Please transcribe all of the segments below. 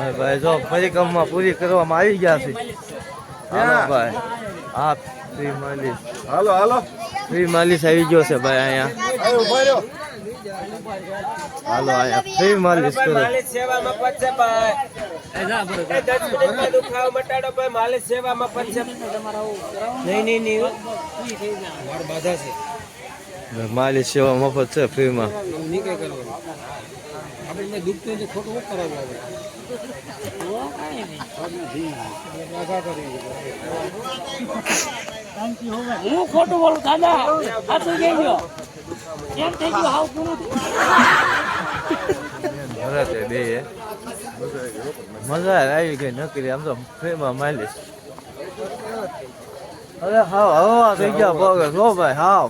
હા ભાઈ જો પરિક્રમા પૂરી કરવામાં આવી ગયા છે. હા ભાઈ. હા ફ્રી માલિશ. હાલો હાલો. ફ્રી માલિશ આવી ગયો છે ભાઈ અહીંયા. આયો ઊભા રહ્યો. હાલો અહીંયા ફ્રી માલિશ કરો. માલિશ સેવા મફત ભાઈ. એ દસ મિનિટમાં દુખાવો મટાડો ભાઈ માલિશ સેવા મફત છે. નહીં નહીં નહીં. માલિશ સેવા મફત છે ફ્રીમાં. હું ખોટું બોલું દાદા? સાચું કહેજો કેમ થઈ ગયું હાવ પૂરું? ભરાતે બે મજા આવી ગઈ નકરી આમ તો ફેમાં માલિશ અરે હાવ હવા થઈ ગયા પગ. હો ભાઈ હાવ.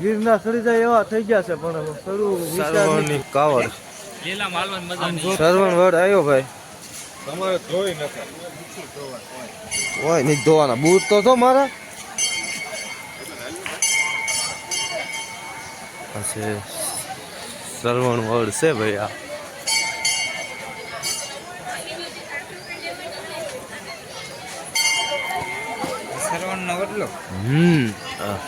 ગીરના સડી જાય એવા થઈ ગયા છે પણ શરૂ વિચારની કાવડ. સરવણ વડ આવ્યો ભાઈ. તમારે ધોઈ નખા ઓય નહીં ધોવાના. બૂટ તો છો મારા. પછી છે સરવણ વડ છે ભાઈ આ. સરવણનો વડલો હમ આ.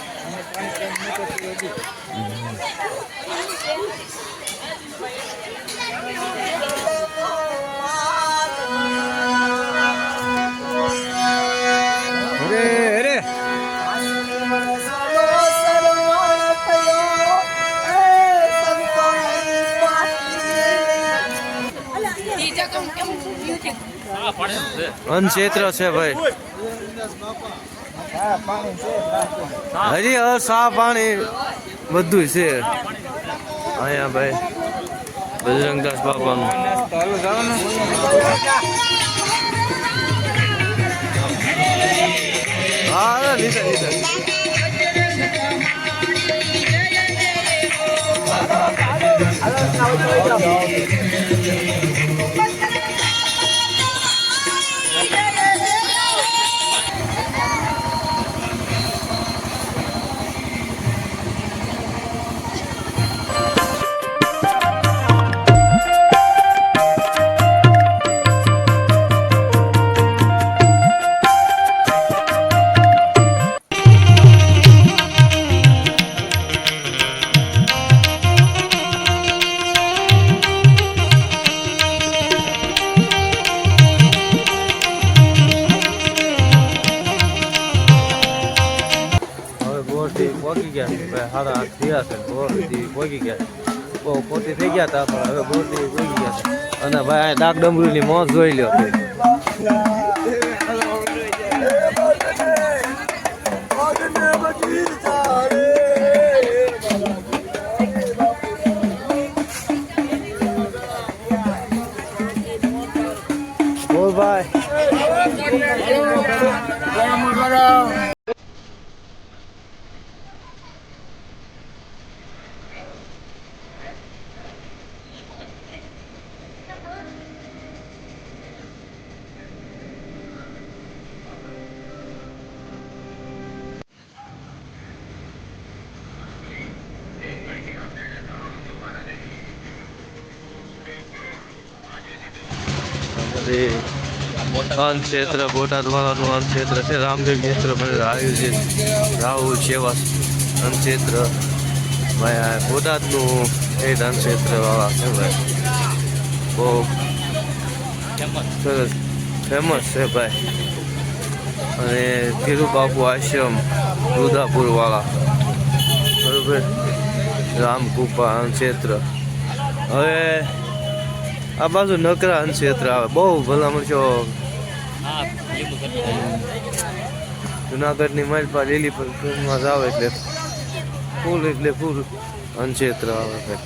અનક્ષેત્ર છે ભાઈ. હજી હવે સા પાણી બધું છે. અહીંયા ભાઈ બજરંગદાસ બાપાનું. હા લીધા લીધા. પહોંચી ગયા છે. સાડા આઠ થયા છે. બોરથી પહોંચી ગયા છે. બહુ પોતી થઈ ગયા હતા, પણ હવે ગયા અને ભાઈ, આ ડાક ડમરૂની મોજ જોઈ લ્યો. બોલ ભાઈ. એ અન્ન ક્ષેત્ર, બોટાદ વાળાનું અન્ન ક્ષેત્ર છે. રામદેવ ક્ષેત્ર આયોજિત રાહુલ સેવા અન્ન ક્ષેત્ર. બોટાદનું એ અન્ન ક્ષેત્ર વાળા છે ભાઈ બહુ સરસ. ફેમસ છે ભાઈ. અને ધીરુબાપુ આશ્રમ રુદાપુર વાળા. બરોબર? રામકૃપા ક્ષેત્ર. હવે આ બાજુ નકરા અન્ન આવે. બહુ ભલામણ છો. જુનાગઢની માઇલ પર લીલી પર જ આવે એટલે ફૂલ એટલે ફૂલ અન્ન આવે છે.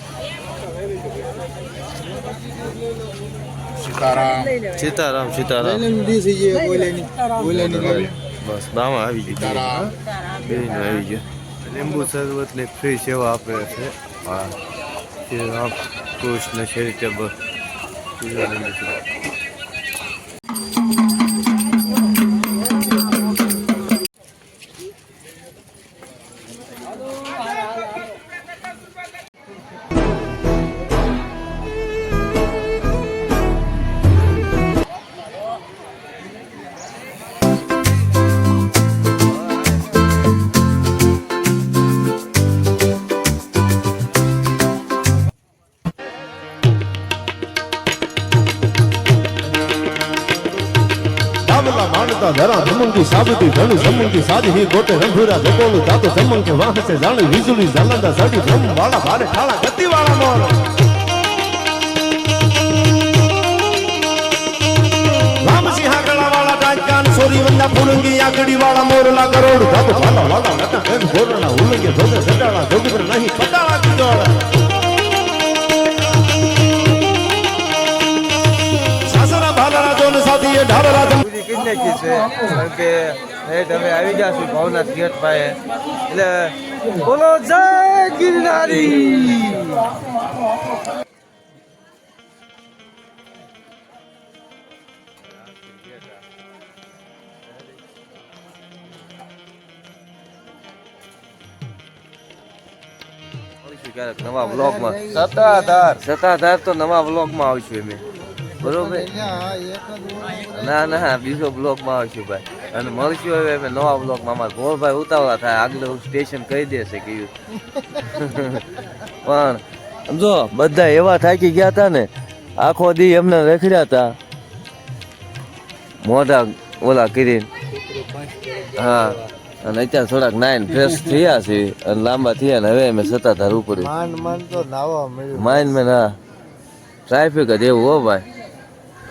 સીતારામ. સીતારામ સીતારામ. બસ બામાં આવી ગયું સીતારામ. બેન આવી ગયો. લીંબુ શરબત એટલે ફ્રી સેવા આપે છે. હા. શ્રી રામ કૃષ્ણ ચેરિટેબલ જાણતા ધરા ધમંકી સાબિતી ધણ સમંકી સાજ હી ગોટે રંભુરા ગોકોલું જાતો ધમંકે વાહસે જાણી વીજળી ઝાલંદા સાડી ધમ વાળા ભારે ઠાળા ગતિ વાળા મોર. રામસિંહ ગળા વાળા ટાંચાન સોરી વંદા પુરંગી આગડી વાળા મોરલા કરોડ જાતો ભાલા વાળા નટા એક ગોરણા ઉલંગે ધોગે સડાળા જોગીપર નહીં પટાળા કીધોળા સાસરા નાખી છે. કારણ કે હેઠ અમે આવી ગયા છું ભાવનાથ ગેટ પાસે એટલે બોલો જય ગિરનારી! ક્યારેક નવા બ્લોગમાં સતાધાર સતાધાર તો નવા બ્લોગમાં આવશું અમે બરોબર. ના ના બીજો બ્લોગમાં આવશું ભાઈ. અને મળશું હવે અમે નવા બ્લોગમાં. અમારા ભાઈ ઉતાવળા થાય. આગળ સ્ટેશન કહી દેશે કયું પણ સમજો બધા એવા થાકી ગયા હતા ને આખો દી એમને રખડ્યા હતા. મોઢા ઓલા કરીને. હા. અને અત્યારે થોડાક નાઈન ફ્રેશ થયા છે અને લાંબા થયા ને હવે અમે સત્તાધાર ઉપર માઇન્ડ મેં હા. ટ્રાફિક જ એવું હો ભાઈ.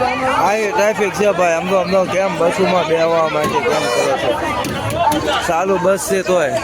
ઓ આ ટ્રાફિક છે ભાઈ આમ તો આમ તો કેમ બસોમાં બેહવા માટે કેમ કરે છે ચાલુ બસ છે તોય